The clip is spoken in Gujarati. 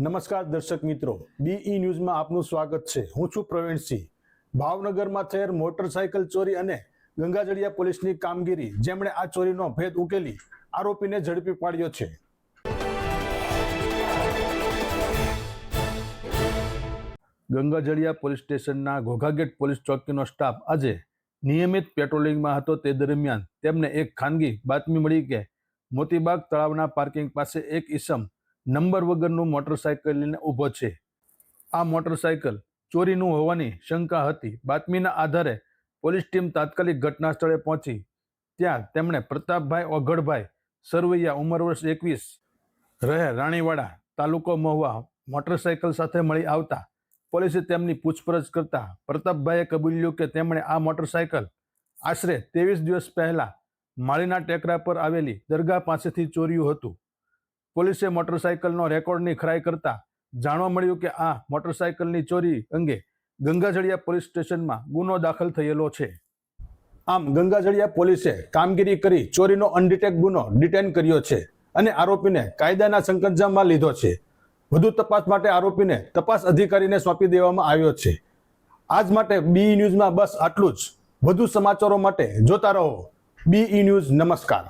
નમસ્કાર દર્શક મિત્રો. બીઈ ન્યૂઝમાં આપનું સ્વાગત છે. હું છું પ્રવીણસિંહ ભાવનગરમાં થયેલ મોટરસાયકલ ચોરી અને ગંગાજળિયા પોલીસની કામગીરી જેમણે આ ચોરીનો ભેદ ઉકેલી આરોપીને ઝડપી પાડ્યો છે. ગંગાજળિયા પોલીસ સ્ટેશનના ઘોઘાગેટ પોલીસ ચોકીનો સ્ટાફ આજે નિયમિત પેટ્રોલિંગમાં હતો. તે દરમિયાન તેમને એક ખાનગી બાતમી મળી કે મોતીબાગ તળાવના પાર્કિંગ પાસે એક ઈસમ નંબર વગરનું મોટરસાયકલ લઈને ઊભો છે. આ મોટરસાયકલ ચોરીનું હોવાની શંકા હતી. બાતમીના આધારે પોલીસ ટીમ તાત્કાલિક ઘટના સ્થળે પહોંચી. ત્યાં તેમણે પ્રતાપભાઈ ઓઘડભાઈ સરવૈયા ઉંમર વર્ષ એકવીસ, રહે રાણીવાડા તાલુકો મહુવા મોટરસાયકલ સાથે મળી આવતા પોલીસે તેમની પૂછપરછ કરતા પ્રતાપભાઈએ કબૂલ્યું કે તેમણે આ મોટરસાયકલ આશરે ત્રેવીસ દિવસ પહેલા માળીના ટેકરા પર આવેલી દરગાહ પાસેથી ચોર્યું હતું. પોલીસે મોટરસાયકલનો રેકોર્ડની ખરાઈ કરતા જાણવા મળ્યું કે આ મોટરસાયકલની ચોરી અંગે ગંગાજળિયા પોલીસ સ્ટેશનમાં ગુનો દાખલ થયેલો છે. આમ ગંગાજળિયા પોલીસે કામગીરી કરી ચોરીનો અનડિટેક ગુનો ડિટેન કર્યો છે અને આરોપીને કાયદાના સંકંજામાં લીધો છે. વધુ તપાસ માટે આરોપીને તપાસ અધિકારીને સોંપી દેવામાં આવ્યો છે. આજ માટે બીઈ ન્યૂઝમાં બસ આટલું જ. વધુ સમાચારો માટે જોતા રહો. બીઈ ન્યૂઝ નમસ્કાર.